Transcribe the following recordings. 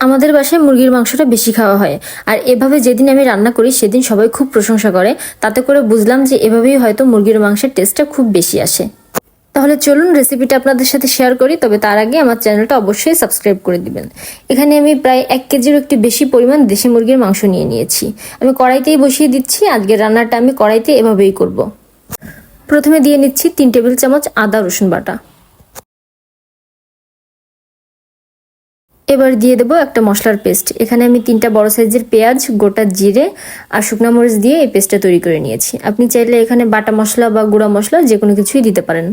আমাদের বাসায় মুরগির মাংসটা বেশি খাওয়া হয়। আর এভাবে যেদিন আমি রান্না করি, সেদিন সবাই খুব প্রশংসা করে। তাতে করে বুঝলাম যে এভাবেই হয়তো মুরগির মাংসের টেস্টটা খুব বেশি আসে। তাহলে চলুন রেসিপিটা আপনাদের সাথে শেয়ার করি, তবে তার আগে আমার চ্যানেলটা অবশ্যই সাবস্ক্রাইব করে দিবেন। এখানে আমি প্রায় এক কেজির একটু বেশি পরিমাণ দেশি মুরগির মাংস নিয়ে নিয়েছি। আমি কড়াইতেই বসিয়ে দিচ্ছি, আজকের রান্নাটা আমি কড়াইতে এভাবেই করব। প্রথমে দিয়ে নিচ্ছি তিন টেবিল চামচ আদা রসুন বাটা। এবার দিয়ে দেবো একটা মশলার পেস্ট। এখানে আমি তিনটা বড় সাইজের পেঁয়াজ, গোটা জিরে আর শুকনা মরিচ দিয়ে এই পেস্টটা তৈরি করে নিয়েছি। আপনি চাইলে এখানে বাটা মশলা বা গুঁড়া মশলা যে কোনো কিছুই দিতে পারেন।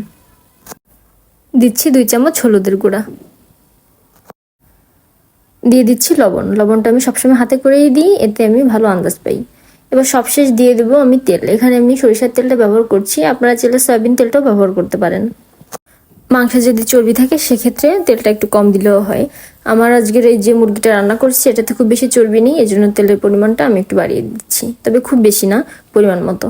দিচ্ছি দুই চামচ হলুদের গুঁড়া। দিয়ে দিচ্ছি লবণ। লবণটা আমি সবসময় হাতে করেই দিই, এতে আমি ভালো আন্দাজ পাই। এবার সবশেষ দিয়ে দেবো আমি তেল। এখানে আমি সরিষার তেলটা ব্যবহার করছি। আপনারা চাইলে সয়াবিন তেলটাও ব্যবহার করতে পারেন। মাংসে যদি চর্বি থাকে, সেক্ষেত্রে তেলটা একটু কম দিলেও হয়। আমার আজকের এই যে মুরগিটা রান্না করছি, এটাতে খুব বেশি চর্বি নেই এই জন্য তেলের পরিমাণটা আমি একটু বাড়িয়ে দিচ্ছি। তবে খুব বেশি না, পরিমাণ মতো।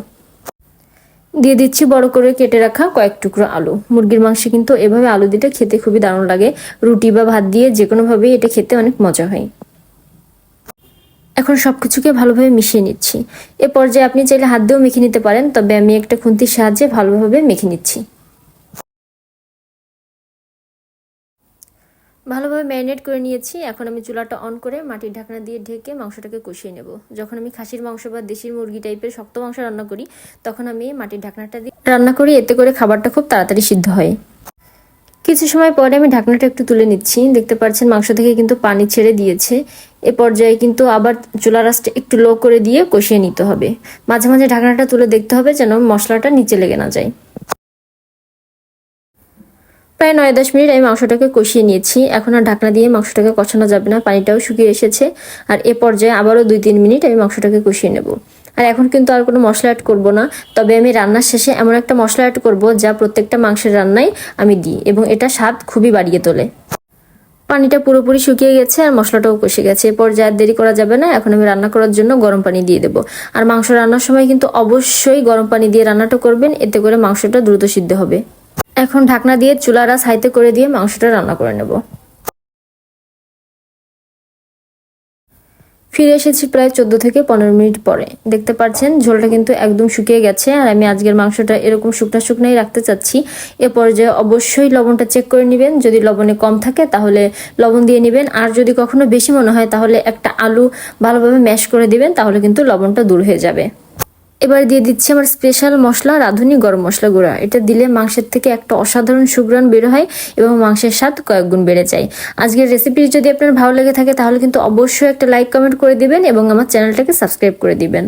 দিয়ে দিচ্ছি বড় করে কেটে রাখা কয়েক টুকরো আলু। মুরগির মাংসে কিন্তু এভাবে আলু দিলে খেতে খুবই দারুণ লাগে। রুটি বা ভাত দিয়ে যে কোনোভাবেই এটা খেতে অনেক মজা হয়। এখন সব কিছুকে ভালোভাবে মিশিয়ে নিচ্ছি। এ পর্যায়ে আপনি চাইলে হাত দিয়েও মেখে নিতে পারেন, তবে আমি একটা খুন্তির সাহায্যে ভালোভাবে মেখে নিচ্ছি। ভালোভাবে ম্যারিনেট করে নিয়েছি। এখন আমি চুলাটা অন করে মাটির ঢাকনা দিয়ে ঢেকে মাংসটাকে কষিয়ে নেব। যখন আমি খাসির মাংস বা দেশির মুরগি টাইপের শক্ত মাংস রান্না করি, তখন আমি মাটির ঢাকনাটা দিয়ে রান্না করি। এতে করে খাবারটা খুব তাড়াতাড়ি সিদ্ধ হয়। কিছু সময় পরে আমি ঢাকনাটা একটু তুলে নিচ্ছি। দেখতে পাচ্ছেন মাংস থেকে কিন্তু পানি ছেড়ে দিয়েছে। এ পর্যায়ে কিন্তু আবার চুলা রাসটা একটু লো করে দিয়ে কষিয়ে নিতে হবে। মাঝে মাঝে ঢাকনাটা তুলে দেখতে হবে যেন মশলাটা নিচে লেগে না যায়। প্রায় নয় দশ মিনিট আমি মাংসটাকে কষিয়ে নিয়েছি। এখন আর ঢাকনা দিয়ে মাংসটাকে কষানো যাবে না, পানিটাও শুকিয়ে এসেছে। আর এ পর্যায়ে আবারও দুই তিন মিনিট আমি মাংসটাকে কষিয়ে নেব। আর এখন কিন্তু আর কোনো মশলা অ্যাড করব না। তবে আমি রান্নার শেষে এমন একটা মশলা অ্যাড করব যা প্রত্যেকটা মাংসের রান্নায় আমি দিই এবং এটা স্বাদ খুবই বাড়িয়ে তোলে। পানিটা পুরোপুরি শুকিয়ে গেছে আর মশলাটাও কষে গেছে। এরপর যা দেরি করা যাবে না। এখন আমি রান্না করার জন্য গরম পানি দিয়ে দেবো। আর মাংস রান্নার সময় কিন্তু অবশ্যই গরম পানি দিয়ে রান্নাটা করবেন। এতে করে মাংসটা দ্রুত সিদ্ধ হবে। এখন ঢাকনা দিয়ে চুলা রাস হাইতে করে দিয়ে মাংসটা রান্না করে নেব। ফিরে এসেছি প্রায় চোদ্দ থেকে পনেরো মিনিট পরে। দেখতে পাচ্ছেন, ঝোলটা কিন্তু একদম শুকিয়ে গেছে আর আমি আজকের মাংসটা এরকম শুকনা শুকনাই রাখতে চাচ্ছি। এ পর্যায়ে অবশ্যই লবণটা চেক করে নেবেন। যদি লবণে কম থাকে তাহলে লবণ দিয়ে নেবেন। আর যদি কখনো বেশি মনে হয় তাহলে একটা আলু ভালোভাবে ম্যাশ করে দিবেন, তাহলে কিন্তু লবণটা দূর হয়ে যাবে। এবার দিয়ে দিচ্ছি আমার স্পেশাল মশলা, রাঁধুনি গরম মশলা গুঁড়া। এটা দিলে মাংসের থেকে একটা অসাধারণ সুগ্রাণ বের হয় এবং মাংসের স্বাদ কয়েক গুণ বেড়ে যায়। আজকের রেসিপি যদি আপনার ভালো লেগে থাকে, তাহলে কিন্তু অবশ্যই একটা লাইক কমেন্ট করে দিবেন এবং আমার চ্যানেলটাকে সাবস্ক্রাইব করে দিবেন।